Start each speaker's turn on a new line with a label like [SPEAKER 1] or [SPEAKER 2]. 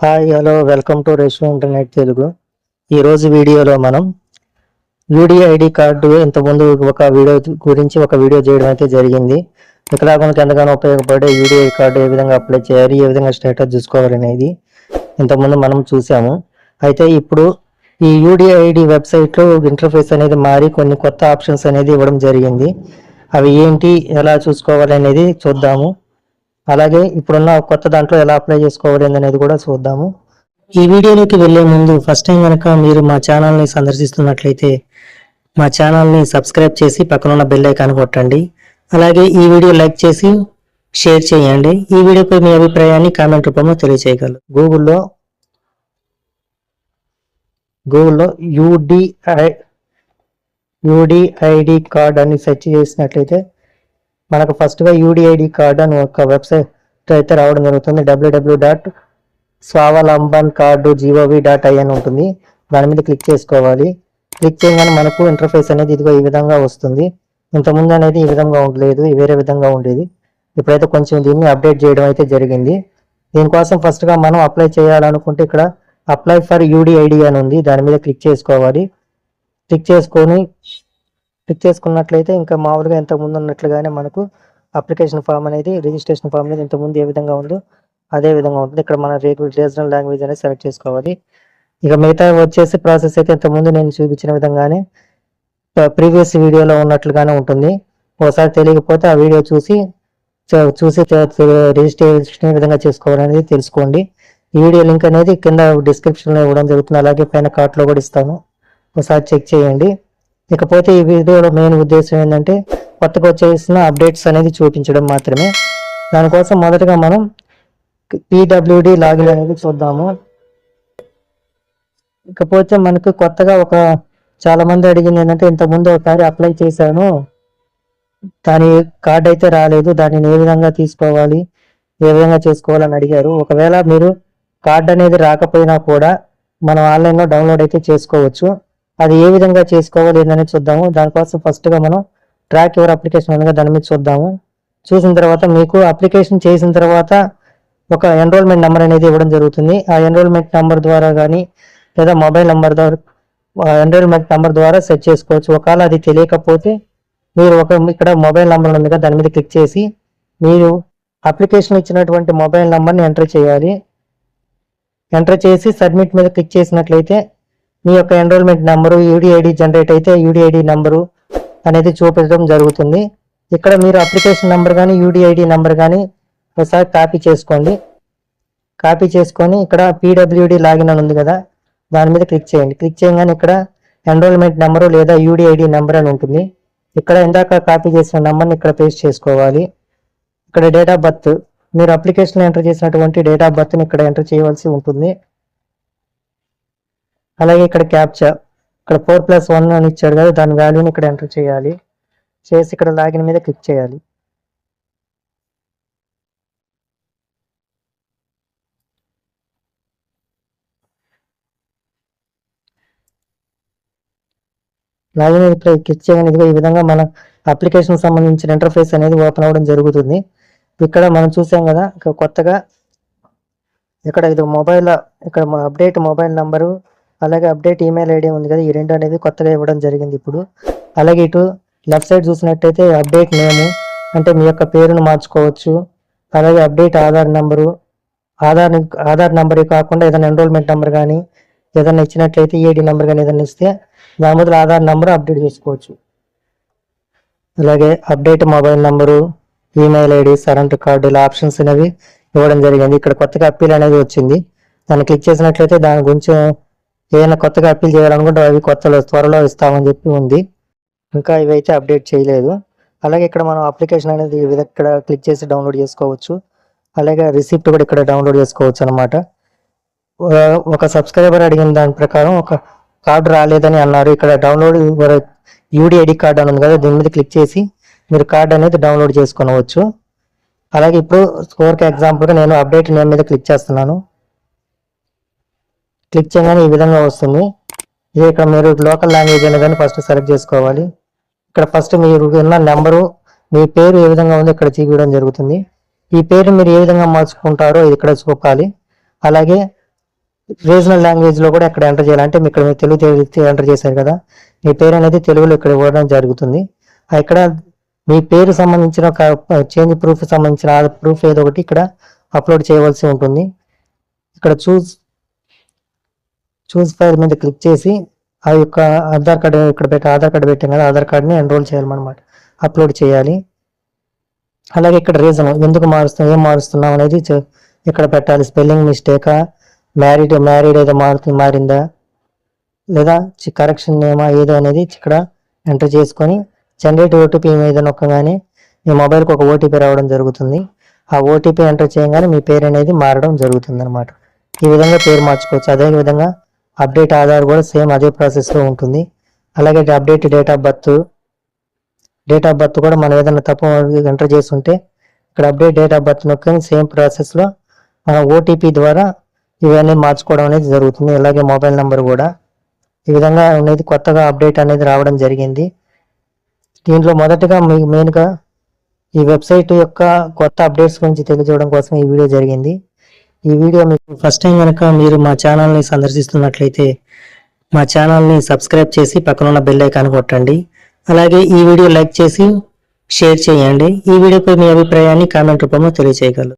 [SPEAKER 1] Hi hello welcome to ratio internet Telugu ఈరోజు వీడియోలో మనం యూడిఐడి కార్డు ఇంతకుముందు ఒక వీడియో గురించి ఒక వీడియో చేయడం అయితే జరిగింది. వికలాంగులకు ఎంతగానో ఉపయోగపడే యూడిఐ కార్డు ఏ విధంగా అప్లై చేయాలి ఏ విధంగా స్టేటస్ చూసుకోవాలనేది ఇంతకుముందు మనం చూసాము. అయితే ఇప్పుడు ఈ యూడిఐడి వెబ్సైట్లో ఇంటర్ఫేస్ అనేది మారి కొన్ని కొత్త ఆప్షన్స్ అనేది ఇవ్వడం జరిగింది. అవి ఏంటి ఎలా చూసుకోవాలి అనేది చూద్దాము. అలాగే ఇప్పుడున్న కొత్త దాంట్లో ఎలా అప్లై చేసుకోవాలి అనేది కూడా చూద్దాము. ఈ వీడియోలోకి వెళ్ళే ముందు ఫస్ట్ టైం కనుక మీరు మా ఛానల్ని సందర్శిస్తున్నట్లయితే మా ఛానల్ని సబ్స్క్రైబ్ చేసి పక్కనున్న బెల్ ఐకాన్ కొట్టండి. అలాగే ఈ వీడియో లైక్ చేసి షేర్ చేయండి. ఈ వీడియోపై మీ అభిప్రాయాన్ని కామెంట్ రూపంలో తెలియజేయగలరు గూగుల్లో గూగుల్లో యూడిఐ యూడిఐడి కార్డ్ అని సెర్చ్ చేసినట్లయితే మనకు ఫస్ట్గా యూడిఐడి కార్డు అని ఒక వెబ్సైట్ అయితే రావడం జరుగుతుంది. W W W dot Swavlamban card G O V dot I అని ఉంటుంది. దాని మీద క్లిక్ చేసుకోవాలి. క్లిక్ చేయగానే మనకు ఇంటర్ఫేస్ అనేది ఇదిగో ఈ విధంగా వస్తుంది. ఇంతకుముందు అనేది ఈ విధంగా ఉండలేదు వేరే విధంగా ఉండేది. ఇప్పుడైతే కొంచెం దీన్ని అప్డేట్ చేయడం అయితే జరిగింది. దీనికోసం ఫస్ట్గా మనం అప్లై చేయాలనుకుంటే ఇక్కడ అప్లై ఫర్ యూడిఐడి అని ఉంది. దాని మీద క్లిక్ చేసుకోవాలి. క్లిక్ చేసుకొని క్లిక్ చేసుకున్నట్లయితే ఇంకా మామూలుగా ఇంతకు ముందు ఉన్నట్లుగానే మనకు అప్లికేషన్ ఫామ్ అనేది రిజిస్ట్రేషన్ ఫామ్ అనేది ఇంతకుముందు ఏ విధంగా ఉందో అదే విధంగా ఉంటుంది. ఇక్కడ మన రీజనల్ లాంగ్వేజ్ అనేది సెలెక్ట్ చేసుకోవాలి. ఇక మిగతా వచ్చేసి ప్రాసెస్ అయితే ఇంతకుముందు నేను చూపించిన విధంగానే ప్రీవియస్ వీడియోలో ఉన్నట్లుగానే ఉంటుంది. ఒకసారి తెలియకపోతే ఆ వీడియో చూసి చూసి రిజిస్ట్రేషన్ విధంగా చేసుకోవాలనేది తెలుసుకోండి. ఈ వీడియో లింక్ అనేది కింద డిస్క్రిప్షన్లో ఇవ్వడం జరుగుతుంది. అలాగే పైన కార్ట్లో కూడా ఇస్తాను. ఒకసారి చెక్ చేయండి. ఇకపోతే ఈ వీడియోలో మెయిన్ ఉద్దేశం ఏంటంటే కొత్తగా వచ్చేసిన అప్డేట్స్ అనేది చూపించడం మాత్రమే. దానికోసం మొదటగా మనం పిడబ్ల్యూడి లాగిన్ అనేది చూద్దాము. ఇకపోతే మనకు కొత్తగా ఒక చాలా మంది అడిగింది ఏంటంటే ఇంతకుముందు ఒకసారి అప్లై చేశాను. దాని కార్డ్ అయితే రాలేదు. దానిని ఏ విధంగా తీసుకోవాలి? ఏ విధంగా చేసుకోవాలని అడిగారు. ఒకవేళ మీరు కార్డ్ అనేది రాకపోయినా కూడా మనం ఆన్లైన్లో డౌన్లోడ్ అయితే చేసుకోవచ్చు. అది ఏ విధంగా చేసుకోవాలి ఏంటనేది చూద్దాము. దానికోసం ఫస్ట్గా మనం ట్రాక్ యువర్ అప్లికేషన్ అనగా దాని మీద చూద్దాము. చూసిన తర్వాత మీకు అప్లికేషన్ చేసిన తర్వాత ఒక ఎన్రోల్మెంట్ నెంబర్ అనేది ఇవ్వడం జరుగుతుంది. ఆ ఎన్రోల్మెంట్ నెంబర్ ద్వారా కానీ లేదా మొబైల్ నెంబర్ ద్వారా ఎన్రోల్మెంట్ నెంబర్ ద్వారా సెట్ చేసుకోవచ్చు. ఒకవేళ అది తెలియకపోతే మీరు ఒక ఇక్కడ మొబైల్ నెంబర్ ఉంది కదా దాని మీద క్లిక్ చేసి మీరు అప్లికేషన్ ఇచ్చినటువంటి మొబైల్ నెంబర్ని ఎంటర్ చేయాలి. ఎంటర్ చేసి సబ్మిట్ మీద క్లిక్ చేసినట్లయితే మీ యొక్క ఎన్రోల్మెంట్ నెంబరు యూడిఐడి జనరేట్ అయితే యూడిఐడి నెంబరు అనేది చూపించడం జరుగుతుంది. ఇక్కడ మీరు అప్లికేషన్ నెంబర్ కానీ యూడిఐడి నెంబర్ కానీ ఒకసారి కాపీ చేసుకోండి. కాపీ చేసుకొని ఇక్కడ పీడబ్ల్యూడి లాగిన్ అని ఉంది కదా దాని మీద క్లిక్ చేయండి. క్లిక్ చేయగానే ఇక్కడ ఎన్రోల్మెంట్ నెంబరు లేదా యూడిఐడి నెంబర్ అని ఉంటుంది. ఇక్కడ ఇందాక కాపీ చేసిన నెంబర్ని ఇక్కడ పేస్ట్ చేసుకోవాలి. ఇక్కడ డేట్ ఆఫ్ బర్త్ మీరు అప్లికేషన్ ఎంటర్ చేసినటువంటి డేట్ ఆఫ్ బర్త్ని ఇక్కడ ఎంటర్ చేయవలసి ఉంటుంది. అలాగే ఇక్కడ క్యాప్చా ఇక్కడ ఫోర్ ప్లస్ వన్ అని ఇచ్చాడు కదా దాని వాల్యూని ఇక్కడ ఎంటర్ చేయాలి. చేసి ఇక్కడ లాగిన్ మీద క్లిక్ చేయాలి. లాగిన్ మీద క్లిక్ చేయగానే ఇదిగో ఈ విధంగా మన అప్లికేషన్ సంబంధించిన ఇంటర్ఫేస్ అనేది ఓపెన్ అవ్వడం జరుగుతుంది. ఇక్కడ మనం చూసాం కదా కొత్తగా ఇక్కడ ఇది మొబైల్ ఇక్కడ అప్డేట్ మొబైల్ నంబరు అలాగే అప్డేట్ ఈమెయిల్ ఐడి ఉంది కదా ఈ రెండు అనేది కొత్తగా ఇవ్వడం జరిగింది ఇప్పుడు. అలాగే ఇటు లెఫ్ట్ సైడ్ చూసినట్టయితే అప్డేట్ నేము అంటే మీ యొక్క పేరును మార్చుకోవచ్చు. అలాగే update Aadhaar number Aadhaar Aadhaar number కాకుండా ఏదైనా ఎన్రోల్మెంట్ నెంబర్ కానీ ఏదైనా ఇచ్చినట్లయితే ఈఐడి నెంబర్ కానీ ఏదైనా ఇస్తే దాని బదులు ఆధార్ నెంబర్ అప్డేట్ చేసుకోవచ్చు. అలాగే update mobile number email ID సరెంట్ card ఇలా ఆప్షన్స్ అనేవి ఇవ్వడం జరిగింది. ఇక్కడ కొత్తగా అప్పీల్ అనేది వచ్చింది. దాన్ని క్లిక్ చేసినట్లయితే దాని గురించి ఏదైనా కొత్తగా అప్పీల్ చేయాలనుకుంటే అవి కొత్తలో త్వరలో ఇస్తామని చెప్పి ఉంది. ఇంకా ఇవైతే అప్డేట్ చేయలేదు. అలాగే ఇక్కడ మనం అప్లికేషన్ అనేది ఈ విధంగా ఇక్కడ క్లిక్ చేసి డౌన్లోడ్ చేసుకోవచ్చు. అలాగే రిసిప్ట్ కూడా ఇక్కడ డౌన్లోడ్ చేసుకోవచ్చు అనమాట ఒక సబ్స్క్రైబర్ అడిగిన దాని ప్రకారం ఒక కార్డు రాలేదని అన్నారు. ఇక్కడ డౌన్లోడ్ యూడిఐడి కార్డు అని ఉంది కదా దీని మీద క్లిక్ చేసి మీరు కార్డు అనేది డౌన్లోడ్ చేసుకోవచ్చు అలాగే ఇప్పుడు స్కోర్కి ఎగ్జాంపుల్గా నేను అప్డేట్ నేమ్ మీద క్లిక్ చేస్తున్నాను. క్లిక్ చేయగానే ఈ విధంగా వస్తుంది. ఇది ఇక్కడ మీరు లోకల్ లాంగ్వేజ్ అనేది ఫస్ట్ సెలెక్ట్ చేసుకోవాలి. ఇక్కడ ఫస్ట్ మీరు ఉన్న నెంబరు మీ పేరు ఏ విధంగా ఉందో ఇక్కడ చూపించడం జరుగుతుంది. ఈ పేరు మీరు ఏ విధంగా మార్చుకుంటారో ఇది ఇక్కడ చూపాలి. అలాగే రీజనల్ లాంగ్వేజ్లో కూడా ఇక్కడ ఎంటర్ చేయాలంటే ఇక్కడ మీరు తెలుగు ఎంటర్ చేశారు కదా. మీ పేరు అనేది తెలుగులో ఇక్కడ ఇవ్వడం జరుగుతుంది. ఇక్కడ మీ పేరు సంబంధించిన ఒక చేంజ్ ప్రూఫ్ సంబంధించిన ప్రూఫ్ ఏదో ఒకటి ఇక్కడ అప్లోడ్ చేయవలసి ఉంటుంది. ఇక్కడ చూస్ చూస్ ఫైల్ మీద క్లిక్ చేసి ఆ యొక్క ఆధార్ కార్డు ఇక్కడ పెట్టి ఆధార్ కార్డు పెట్టాం కదా ఆధార్ కార్డుని ఎన్రోల్ చేయాలన్నమాట. అప్లోడ్ చేయాలి. అలాగే ఇక్కడ రీజన్ ఎందుకు మారుస్తున్నాం ఏం మారుస్తున్నాం అనేది ఇక్కడ పెట్టాలి. స్పెల్లింగ్ మిస్టేకా మ్యారీడ్ మ్యారీడ్ ఏదో మారుతు మారిందా? లేదా కరెక్షన్ ఏమా ఏదో అనేది ఇక్కడ ఎంటర్ చేసుకొని జనరేట్ ఓటీపీ మీద నొక్కగానే మీ మొబైల్కి ఒక ఓటీపీ రావడం జరుగుతుంది. ఆ ఓటీపీ ఎంటర్ చేయగానే మీ పేరు అనేది మారడం జరుగుతుంది అనమాట ఈ విధంగా పేరు మార్చుకోవచ్చు. అదే విధంగా అప్డేట్ ఆధార్ కూడా సేమ్ అదే ప్రాసెస్లో ఉంటుంది. అలాగే update date of birth date of birth కూడా మనం ఏదైనా తప్పు ఎంటర్ చేస్తుంటే ఇక్కడ అప్డేట్ డేట్ ఆఫ్ బర్త్ నొక్కని సేమ్ ప్రాసెస్లో మనం ఓటీపీ ద్వారా ఇవన్నీ మార్చుకోవడం అనేది జరుగుతుంది. అలాగే మొబైల్ నెంబర్ కూడా ఈ విధంగా అనేది కొత్తగా అప్డేట్ అనేది రావడం జరిగింది. దీంట్లో మొదటగా మీ మెయిన్గా ఈ వెబ్సైట్ యొక్క కొత్త అప్డేట్స్ గురించి తెలియజేయడం కోసం ఈ వీడియో జరిగింది. ఈ వీడియో మీకు ఫస్ట్ టైం కనుక మీరు మా ఛానల్ని సందర్శిస్తున్నట్లయితే మా ఛానల్ని సబ్స్క్రైబ్ చేసి పక్కనున్న బెల్ ఐకాన్ కొట్టండి. అలాగే ఈ వీడియో లైక్ చేసి షేర్ చేయండి. ఈ వీడియోపై మీ అభిప్రాయాన్ని కామెంట్ రూపంలో తెలియజేయగలరు